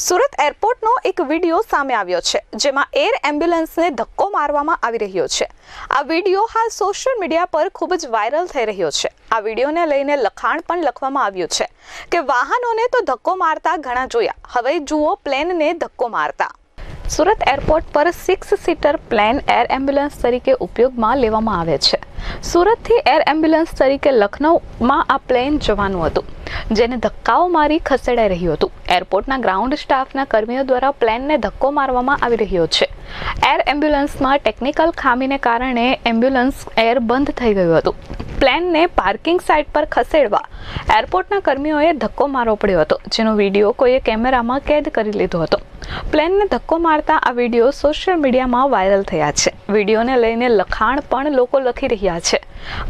સુરત એરપોર્ટનો એક વીડિયો સામે આવ્યો છે, જેમાં એર એમ્બ્યુલન્સને ધક્કો મારવામાં આવી રહ્યો છે. આ વીડિયો હાલ સોશિયલ મીડિયા પર ખૂબ જ વાયરલ થઈ રહ્યો છે. આ વિડીયોને લઈને લખાણ પણ લખવામાં આવ્યું છે કે વાહનોને તો ધક્કો મારતા ઘણા જોયા. હવે જુઓ પ્લેનને ધક્કો મારતા. સુરત એરપોર્ટ પર six seater plane air ambulance તરીકે ઉપયોગમાં લેવામાં આવે છે. સુરતથી એર એમ્બ્યુલન્સ તરીકે લખનૌમાં આ પ્લેન જવાનું હતું, જેને ધક્કાઓ મારી ખસેડાઈ રહ્યું હતું. એરપોર્ટના ગ્રાઉન્ડ સ્ટાફના કર્મીઓ દ્વારા પ્લેનને ધક્કો મારવામાં આવી રહ્યો છે. એર એમ્બ્યુલન્સમાં ટેકનિકલ ખામીને કારણે એમ્બ્યુલન્સ એર બંધ થઈ ગયું હતું. પ્લેનને પાર્કિંગ સાઇટ પર ખસેડવા એરપોર્ટના કર્મીઓએ ધક્કો મારવો પડ્યો હતો, જેનો વીડિયો કોઈએ કેમેરામાં કેદ કરી લીધો હતો. પ્લેનને ધક્કો મારતા આ વીડિયો સોશિયલ મીડિયામાં વાયરલ થયા છે. વિડીયોને લઈને લખાણ પણ લોકો લખી રહ્યા છે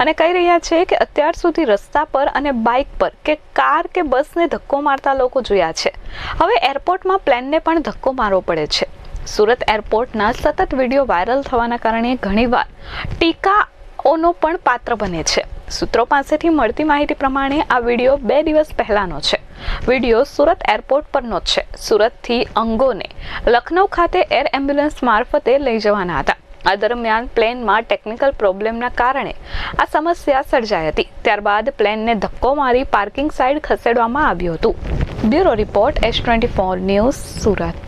અને કહી રહ્યા છે કે અત્યાર સુધી રસ્તા પર અને બાઇક પર કે કાર કે બસને ધક્કો મારતા લોકો જોયા છે. હવે એરપોર્ટમાં પ્લેનને પણ ધક્કો મારવો પડે છે. સુરત એરપોર્ટના સતત વીડિયો વાયરલ થવાના કારણે ઘણીવાર ટીકાઓનો પણ પાત્ર બને છે. સૂત્રો પાસેથી મળતી માહિતી પ્રમાણે આ વીડિયો બે દિવસ પહેલાનો છે. વીડિયો સુરત એરપોર્ટ પરનો જ છે. સુરતથી અંગોને લખનૌ ખાતે એર એમ્બ્યુલન્સ મારફતે લઈ જવાના હતા. આ દરમિયાન પ્લેનમાં ટેકનિકલ પ્રોબ્લેમના કારણે આ સમસ્યા સર્જાઈ હતી. ત્યારબાદ પ્લેનને ધક્કો મારી પાર્કિંગ સાઇડ ખસેડવામાં આવ્યું હતું. Bureau report S twenty four news Surat.